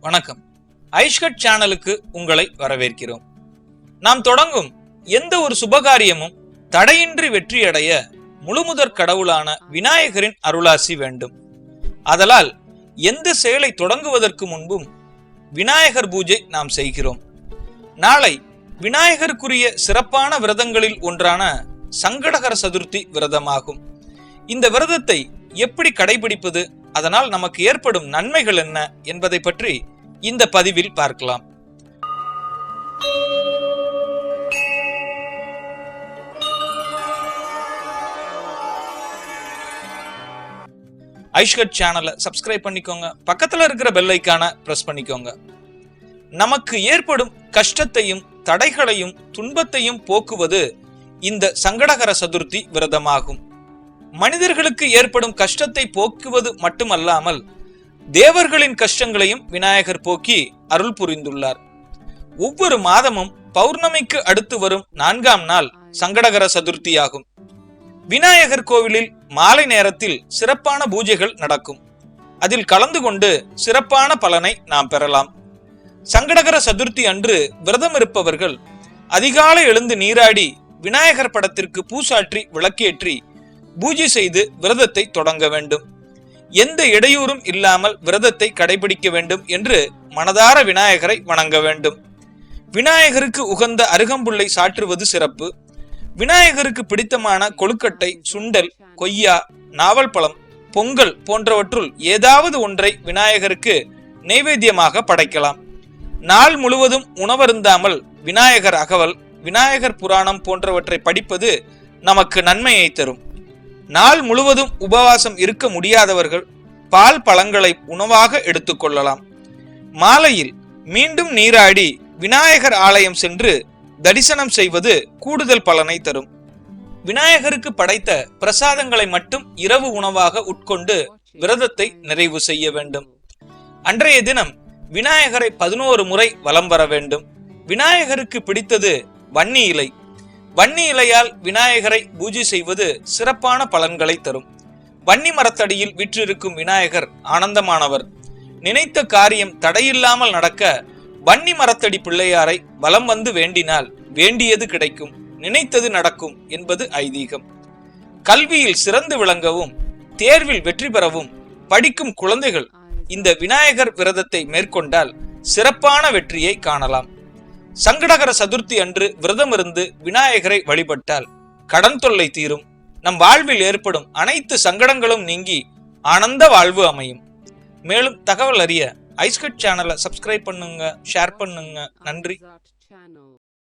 வணக்கம். ஐஷ்கட் சேனலுக்கு உங்களை வரவேற்கிறோம். நாம் தொடங்கும் எந்த ஒரு சுபகாரியமும் தடையின்றி வெற்றியடைய முழுமுதற் கடவுளான விநாயகரின் அருளாசி வேண்டும். அதலால் எந்த செயலை தொடங்குவதற்கு முன்பும் விநாயகர் பூஜை நாம் செய்கிறோம். நாளை விநாயகருக்குரிய சிறப்பான விரதங்களில் ஒன்றான சங்கடகர சதுர்த்தி விரதமாகும். இந்த விரதத்தை எப்படி கடைபிடிப்பது அதனால் நமக்கு ஏற்படும் நன்மைகள் என்ன என்பதை பற்றி இந்த பதிவில் பார்க்கலாம். ஐஷ்கட் சேனலை சப்ஸ்கிரைப் பண்ணிக்கோங்க. பக்கத்தில் இருக்கிற பெல் ப்ரெஸ் பண்ணிக்கோங்க. நமக்கு ஏற்படும் கஷ்டத்தையும் தடைகளையும் துன்பத்தையும் போக்குவது இந்த சங்கடகர சதுர்த்தி விரதமாகும். மனிதர்களுக்கு ஏற்படும் கஷ்டத்தை போக்குவது மட்டுமல்லாமல் தேவர்களின் கஷ்டங்களையும் விநாயகர் போக்கி அருள் புரிந்துள்ளார். ஒவ்வொரு மாதமும் பௌர்ணமிக்கு அடுத்து வரும் நான்காம் நாள் சங்கடகர சதுர்த்தியாகும். விநாயகர் கோவிலில் மாலை நேரத்தில் சிறப்பான பூஜைகள் நடக்கும். அதில் கலந்து கொண்டு சிறப்பான பலனை நாம் பெறலாம். சங்கடகர சதுர்த்தி அன்று விரதம் இருப்பவர்கள் அதிகாலை எழுந்து நீராடி விநாயகர் படத்திற்கு பூசாற்றி விளக்கேற்றி பூஜை செய்து விரதத்தை தொடங்க வேண்டும். எந்த இடையூறும் இல்லாமல் விரதத்தை கடைபிடிக்க வேண்டும் என்று மனதார விநாயகரை வணங்க வேண்டும். விநாயகருக்கு உகந்த அருகம்புல்லை சாற்றுவது சிறப்பு. விநாயகருக்கு பிடித்தமான கொழுக்கட்டை சுண்டல் கொய்யா நாவல் பழம் பொங்கல் போன்றவற்றுள் ஏதாவது ஒன்றை விநாயகருக்கு நைவேத்தியமாக படைக்கலாம். நாள் முழுவதும் உணவருந்தாமல் விநாயகர் அகவல் விநாயகர் புராணம் போன்றவற்றை படிப்பது நமக்கு நன்மையை தரும். நாள் முழுவதும் உபவாசம் இருக்க முடியாதவர்கள் பால் பழங்களை உணவாக எடுத்துக்கொள்ளலாம். மாலையில் மீண்டும் நீராடி விநாயகர் ஆலயம் சென்று தரிசனம் செய்வது கூடுதல் பலனை தரும். விநாயகருக்கு படைத்த பிரசாதங்களை மட்டும் இரவு உணவாக உட்கொண்டு விரதத்தை நிறைவு செய்ய வேண்டும். அன்றைய தினம் விநாயகரை பதினோரு முறை வலம் வர வேண்டும். விநாயகருக்கு பிடித்தது வன்னி இலை. வன்னி இலையால் விநாயகரை பூஜை செய்வது சிறப்பான பலன்களை தரும். வன்னி மரத்தடியில் விற்றிருக்கும் விநாயகர் ஆனந்தமானவர். நினைத்த காரியம் தடையில்லாமல் நடக்க வன்னி மரத்தடி பிள்ளையாரை வலம் வந்து வேண்டினால் வேண்டியது கிடைக்கும். நினைத்தது நடக்கும் என்பது ஐதீகம். கல்வியில் சிறந்து விளங்கவும் தேர்வில் வெற்றி பெறவும் படிக்கும் குழந்தைகள் இந்த விநாயகர் விரதத்தை மேற்கொண்டால் சிறப்பான வெற்றியை காணலாம். சங்கடகர சதுர்த்தி அன்று விரதமிருந்து விநாயகரை வழிபட்டால் கடன் தொல்லை தீரும். நம் வாழ்வில் ஏற்படும் அனைத்து சங்கடங்களும் நீங்கி ஆனந்த வாழ்வு அமையும். மேலும் தகவல் அறிய ஐஸ்கட் சேனலை சப்ஸ்கிரைப் பண்ணுங்க ஷேர் பண்ணுங்க. நன்றி.